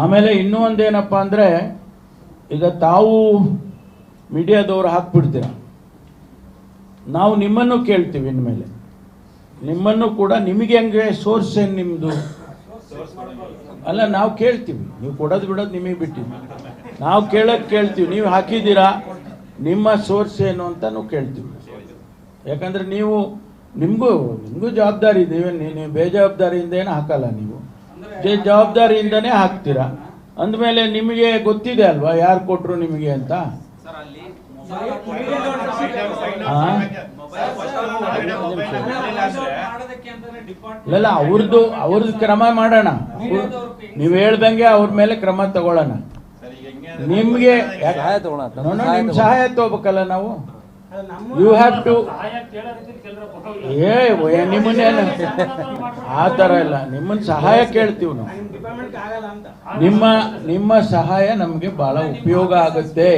ಆಮೇಲೆ ಇನ್ನೂ ಒಂದೇನಪ್ಪ ಅಂದರೆ, ಈಗ ತಾವು ಮೀಡಿಯಾದವರು ಹಾಕ್ಬಿಡ್ತೀರ? ನಾವು ನಿಮ್ಮನ್ನು ಕೇಳ್ತೀವಿ ಇನ್ಮೇಲೆ. ನಿಮ್ಮನ್ನು ಕೂಡ ನಿಮಗೆ ಹೆಂಗೆ ಸೋರ್ಸ್ ಏನು ನಿಮ್ಮದು ಅಲ್ಲ, ನಾವು ಕೇಳ್ತೀವಿ. ನೀವು ಕೊಡೋದು ಬಿಡೋದು ನಿಮಗೆ ಬಿಟ್ಟಿವಿ ನಾವು ಕೇಳೋದು ಕೇಳ್ತೀವಿ. ನೀವು ಹಾಕಿದ್ದೀರಾ? ನಿಮ್ಮ ಸೋರ್ಸ್ ಏನು ಅಂತಲೂ ಕೇಳ್ತೀವಿ. ಯಾಕಂದರೆ ನೀವು, ನಿಮಗೂ ನಿಮಗೂ ಜವಾಬ್ದಾರಿ ಇದೆ. ನೀವು ಬೇಜವಾಬ್ದಾರಿಯಿಂದ ಏನು ಹಾಕಲ್ಲ ನೀವು. ಜವಾಬ್ದಾರಿಯಿಂದನೇ ಹಾಕ್ತೀರಾ ಅಂದಮೇಲೆ ನಿಮಗೆ ಗೊತ್ತಿದೆ ಅಲ್ವಾ ಯಾರು ಕೊಟ್ಟರು ನಿಮಗೆ ಅಂತ ಹಾ? ಇಲ್ಲ ಅವ್ರದ್ದು ಅವ್ರದ್ದು ಕ್ರಮ ಮಾಡೋಣ ನೀವು ಹೇಳ್ದಂಗೆ ಅವ್ರ ಮೇಲೆ ಕ್ರಮ ತಗೊಳ್ಳೋಣ ನಿಮ್ಗೆ ನಿಮ್ ಸಹಾಯ ತಗೋಬೇಕಲ್ಲ ನಾವು ಯು ಹ್ಯಾವ್ ಟು ಏ ನಿಮ್ಮನ್ನೇನು ಆ ಥರ ಇಲ್ಲ. ನಿಮ್ಮನ್ನ ಸಹಾಯ ಕೇಳ್ತೀವಿ ನಾವು. ನಿಮ್ಮ ನಿಮ್ಮ ಸಹಾಯ ನಮಗೆ ಬಹಳ ಉಪಯೋಗ ಆಗುತ್ತೆ.